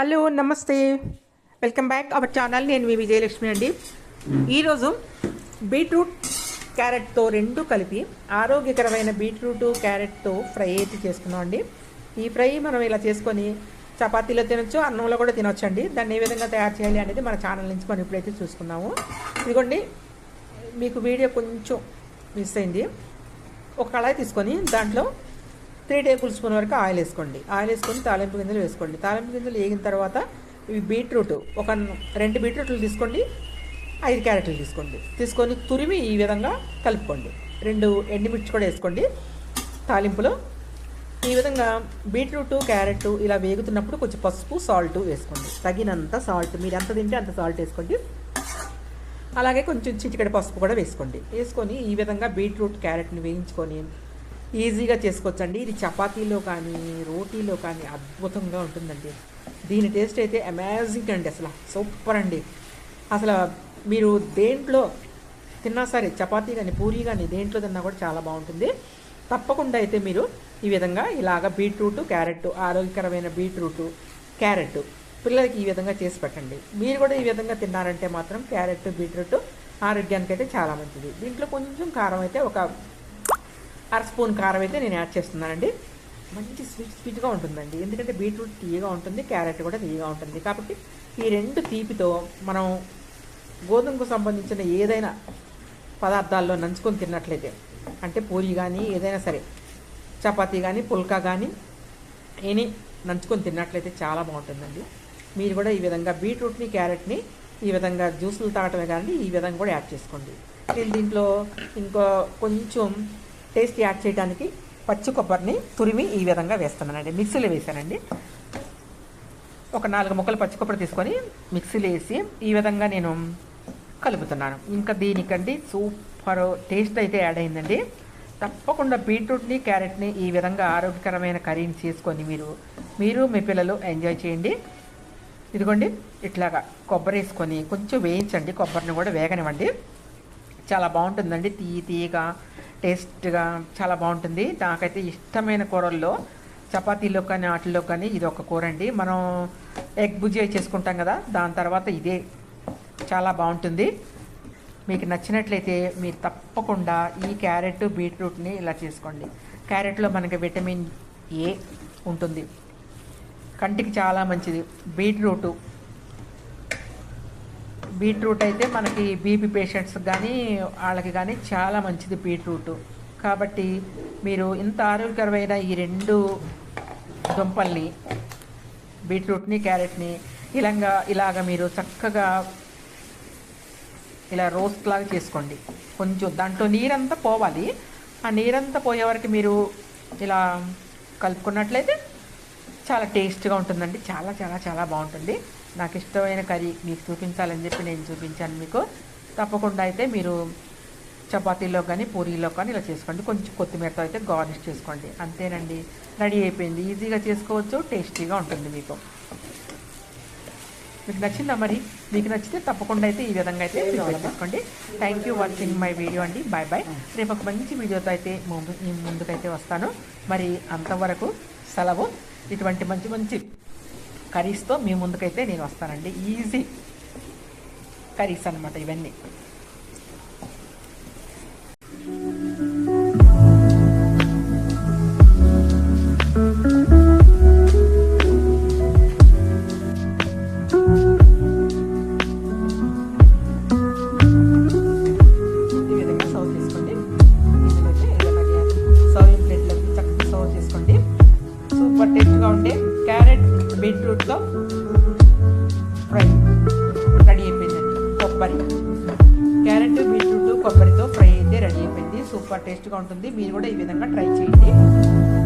Hello నమస్తే. Welcome back our channel నేను మీ విజయలక్ష్మి అండి. ఈరోజు బీట్రూట్ క్యారెట్తో రెండు కలిపి ఆరోగ్యకరమైన బీట్రూట్ క్యారెట్తో ఫ్రై అయితే చేసుకున్నాం అండి. ఈ ఫ్రై మనం ఇలా చేసుకొని చపాతీలో తినొచ్చు అన్నంలో కూడా తినొచ్చు అండి దాన్ని ఏ విధంగా తయారు చేయాలి అనేది మన ఛానల్ నుంచి మనం ఇప్పుడైతే చూసుకున్నాము. ఇదిగోండి మీకు వీడియో కొంచెం మిస్ అయింది. ఒక కళాయి తీసుకొని దాంట్లో త్రీ టేబుల్ స్పూన్ వరకు ఆయిల్ వేసుకోండి. ఆయిల్ వేసుకొని తాలింపు గింజలు వేసుకోండి. తాలింపు గింజలు వేగిన తర్వాత ఇవి బీట్రూట్ ఒక రెండు బీట్రూట్లు తీసుకోండి. ఐదు క్యారెట్లు తీసుకోండి. తీసుకొని తురిమి ఈ విధంగా కలుపుకోండి. రెండు ఎండుమిర్చి కూడా వేసుకోండి తాలింపులో. ఈ విధంగా బీట్రూట్ క్యారెట్ ఇలా వేగుతున్నప్పుడు కొంచెం పసుపు సాల్ట్ వేసుకోండి. తగినంత సాల్ట్. మీరు ఎంత తింటే అంత సాల్ట్ వేసుకోండి. అలాగే కొంచెం చిటికెడ పసుపు కూడా వేసుకోండి. వేసుకొని ఈ విధంగా బీట్రూట్ క్యారెట్ని వేయించుకొని ఈజీగా చేసుకోవచ్చండి. ఇది చపాతీలో కానీ రోటీలో కానీ అద్భుతంగా ఉంటుందండి. దీని టేస్ట్ అయితే అమేజింగ్ అండి అసలు. సూపర్ అండి. అసలు మీరు దేంట్లో తిన్నా సరే చపాతీ కానీ పూరీ కానీ దేంట్లో తిన్నా కూడా చాలా బాగుంటుంది. తప్పకుండా అయితే మీరు ఈ విధంగా ఇలాగ బీట్రూట్ క్యారెట్ ఆరోగ్యకరమైన బీట్రూట్ క్యారెట్ పిల్లలకి ఈ విధంగా చేసి పెట్టండి. మీరు కూడా ఈ విధంగా తిన్నారంటే మాత్రం క్యారెట్ బీట్రూట్ ఆరోగ్యానికి అయితే చాలా మంచిది. దీంట్లో కొంచెం కారం అయితే ఒక అర స్పూన్ కారం అయితే నేను యాడ్ చేస్తున్నానండి. మంచి స్వీట్ స్వీట్గా ఉంటుందండి. ఎందుకంటే బీట్రూట్ తీయగా ఉంటుంది క్యారెట్ కూడా తీయగా ఉంటుంది. కాబట్టి ఈ రెండు తీపితో మనం గోధుమకు సంబంధించిన ఏదైనా పదార్థాల్లో నంచుకొని తిన్నట్లయితే అంటే పూరి కానీ ఏదైనా సరే చపాతీ కానీ పుల్కా కానీ ఏని నంచుకొని తిన్నట్లయితే చాలా బాగుంటుందండి. మీరు కూడా ఈ విధంగా బీట్రూట్ని క్యారెట్ని ఈ విధంగా జ్యూసులు తాగటమే కానీ ఈ విధంగా కూడా యాడ్ చేసుకోండి. నేను దీంట్లో ఇంకో కొంచెం టేస్ట్ యాడ్ చేయడానికి పచ్చి కొబ్బరిని తురిమి ఈ విధంగా వేస్తున్నానండి. మిక్సీలో వేసానండి ఒక నాలుగు ముక్కలు పచ్చి కొబ్బరి తీసుకొని మిక్సీలో వేసి ఈ విధంగా నేను కలుపుతున్నాను. ఇంకా దీనికండి సూపర్ టేస్ట్ అయితే యాడ్ అయిందండి. తప్పకుండా బీట్రూట్ని క్యారెట్ని ఈ విధంగా ఆరోగ్యకరమైన కర్రీని చేసుకొని మీరు మీరు మీ పిల్లలు ఎంజాయ్ చేయండి. ఇదిగోండి ఇట్లాగా కొబ్బరి వేసుకొని కొంచెం వేయించండి. కొబ్బరిని కూడా వేగనివ్వండి. చాలా బాగుంటుందండి. తీయ తీయగా టేస్ట్గా చాలా బాగుంటుంది. నాకైతే ఇష్టమైన కూరల్లో చపాతీలో కానీ ఆటల్లో కానీ ఇది ఒక కూర అండి. మనం ఎగ్ బుజ్జి చేసుకుంటాం కదా దాని తర్వాత ఇదే. చాలా బాగుంటుంది. మీకు నచ్చినట్లయితే మీరు తప్పకుండా ఈ క్యారెట్ బీట్రూట్ని ఇలా చేసుకోండి. క్యారెట్లో మనకి విటమిన్ ఏ ఉంటుంది. కంటికి చాలా మంచిది. బీట్రూటు బీట్రూట్ అయితే మనకి బీపీ పేషెంట్స్ కానీ వాళ్ళకి కానీ చాలా మంచిది బీట్రూట్. కాబట్టి మీరు ఇంత ఆరోగ్యకరమైన ఈ రెండు దుంపల్ని బీట్రూట్ని క్యారెట్ని ఇలాగా ఇలాగ మీరు చక్కగా ఇలా రోస్ట్ లాగా చేసుకోండి. కొంచెం దాంట్లో నీరంతా పోవాలి. ఆ నీరంతా పోయే వరకు మీరు ఇలా కలుపుకున్నట్లయితే చాలా టేస్ట్గా ఉంటుందండి. చాలా చాలా చాలా బాగుంటుంది. నాకు ఇష్టమైన కర్రీ మీకు చూపించాలని చెప్పి నేను చూపించాను మీకు. తప్పకుండా అయితే మీరు చపాతీలో కానీ పూరీలో కానీ ఇలా చేసుకోండి. కొంచెం కొత్తిమీరతో అయితే గార్నిష్ చేసుకోండి. అంతేనండి. రెడీ అయిపోయింది. ఈజీగా చేసుకోవచ్చు టేస్టీగా ఉంటుంది మీకు. మీకు నచ్చిందా మరి? మీకు నచ్చితే తప్పకుండా అయితే ఈ విధంగా అయితే చేసుకోండి. Thank you watching my video అండి. బాయ్ బాయ్ రేపు ఒక మంచి వీడియోతో అయితే ముందు ముందుకైతే వస్తాను. మరి అంతవరకు సెలవు. ఇటువంటి మంచి మంచి కర్రీస్తో మీ ముందుకైతే నేను వస్తానండి. ఈజీ కర్రీస్ అనమాట ఇవన్నీ. ఫ్రై. రెడీ అయిపోయిందండి. కొబ్బరి. క్యారెట్ బీట్రూట్ కొబ్బరితో ఫ్రై అయితే రెడీ అయిపోయింది. సూపర్ టేస్ట్గా ఉంటుంది. మీరు కూడా ఈ విధంగా ట్రై చేయండి.